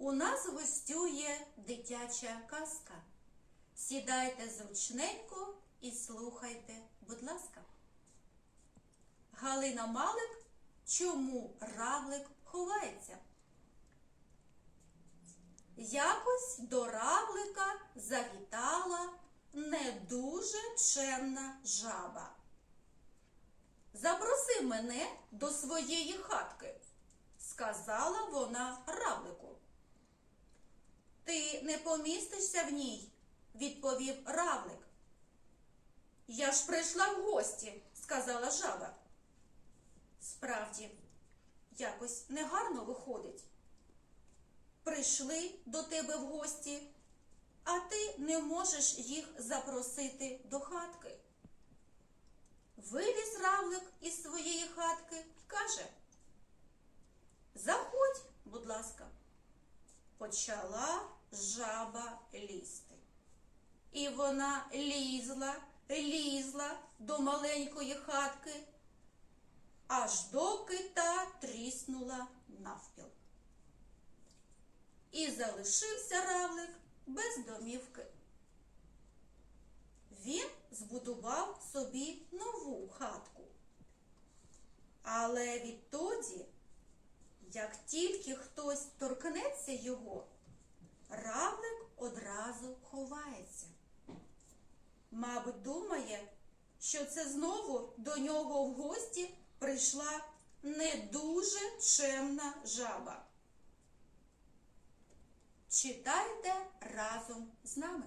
У нас гостює дитяча казка. Сідайте зручненько і слухайте, будь ласка. Галина Малик, чому равлик ховається? Якось до равлика завітала не дуже чемна жаба. Запроси мене до своєї хатки, сказала вона равлику. Не помістишся в ній, відповів равлик. Я ж прийшла в гості, сказала жаба. Справді, якось негарно виходить. Прийшли до тебе в гості, а ти не можеш їх запросити до хатки. Виліз равлик із своєї хатки і каже: Заходь, будь ласка. Почала жаба лізти. І вона лізла, лізла до маленької хатки, аж доки та тріснула навпіл. І залишився равлик без домівки. Він збудував собі нову хатку. Але відтоді, тільки хтось торкнеться його, равлик одразу ховається. Мабуть, думає, що це знову до нього в гості прийшла не дуже чемна жаба. Читайте разом з нами.